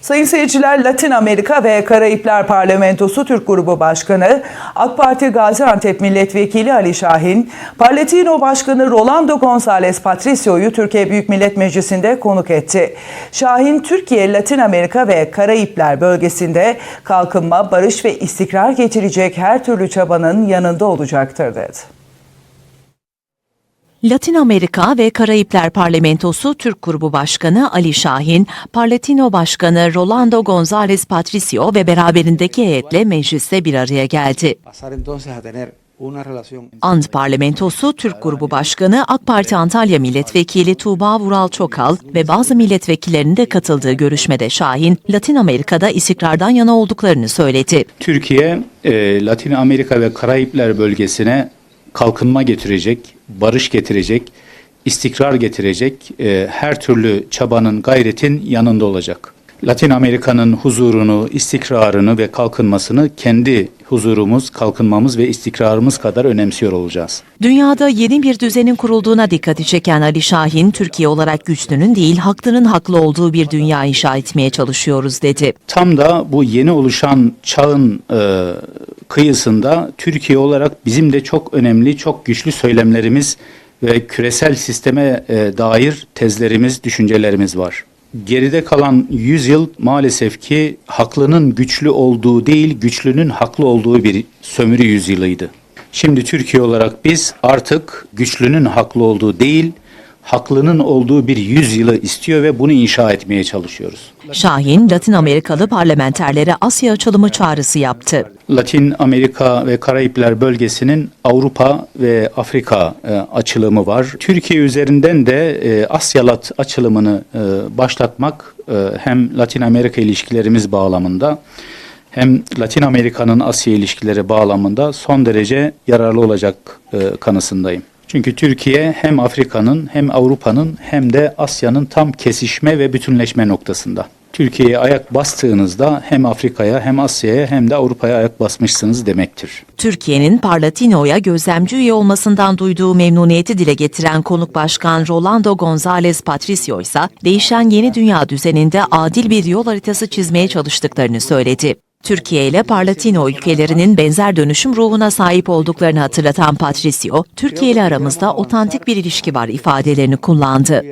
Sayın seyirciler, Latin Amerika ve Karayipler Parlamentosu Türk Grubu Başkanı, AK Parti Gaziantep Milletvekili Ali Şahin, Parletino Başkanı Rolando González Patricio'yu Türkiye Büyük Millet Meclisi'nde konuk etti. Şahin, Türkiye, Latin Amerika ve Karayipler bölgesinde kalkınma, barış ve istikrar getirecek her türlü çabanın yanında olacaktır dedi. Latin Amerika ve Karayipler Parlamentosu Türk Grubu Başkanı Ali Şahin, Parletino Başkanı Rolando González Patricio ve beraberindeki heyetle mecliste bir araya geldi. Ant Parlamentosu Türk Grubu Başkanı AK Parti Antalya Milletvekili Tuğba Vural Çokal ve bazı milletvekillerinin de katıldığı görüşmede Şahin, Latin Amerika'da istikrardan yana olduklarını söyledi. Türkiye, e, Latin Amerika ve Karayipler bölgesine kalkınma getirecek, barış getirecek, istikrar getirecek e, her türlü çabanın, gayretin yanında olacak. Latin Amerika'nın huzurunu, istikrarını ve kalkınmasını kendi huzurumuz, kalkınmamız ve istikrarımız kadar önemsiyor olacağız. Dünyada yeni bir düzenin kurulduğuna dikkati çeken Ali Şahin, Türkiye olarak güçlünün değil haklının haklı olduğu bir dünya inşa etmeye çalışıyoruz dedi. Tam da bu yeni oluşan çağın e, kıyısında Türkiye olarak bizim de çok önemli, çok güçlü söylemlerimiz ve küresel sisteme e, dair tezlerimiz, düşüncelerimiz var. Geride kalan 100 yıl maalesef ki haklının güçlü olduğu değil, güçlünün haklı olduğu bir sömürü yüzyılıydı. Şimdi Türkiye olarak biz artık güçlünün haklı olduğu değil, haklının olduğu bir yüzyılı istiyor ve bunu inşa etmeye çalışıyoruz. Şahin, Latin Amerikalı parlamenterlere Asya açılımı çağrısı yaptı. Latin Amerika ve Karayipler bölgesinin Avrupa ve Afrika e, açılımı var. Türkiye üzerinden de e, Asyalat açılımını e, başlatmak e, hem Latin Amerika ilişkilerimiz bağlamında hem Latin Amerika'nın Asya ilişkileri bağlamında son derece yararlı olacak e, kanısındayım. Çünkü Türkiye hem Afrika'nın hem Avrupa'nın hem de Asya'nın tam kesişme ve bütünleşme noktasında. Türkiye'ye ayak bastığınızda hem Afrika'ya hem Asya'ya hem de Avrupa'ya ayak basmışsınız demektir. Türkiye'nin Parlatino'ya gözlemci üye olmasından duyduğu memnuniyeti dile getiren konuk başkan Rolando González Patricio ise değişen yeni dünya düzeninde adil bir yol haritası çizmeye çalıştıklarını söyledi. Türkiye ile Parlatino ülkelerinin benzer dönüşüm ruhuna sahip olduklarını hatırlatan Patricio, Türkiye ile aramızda otantik bir ilişki var ifadelerini kullandı.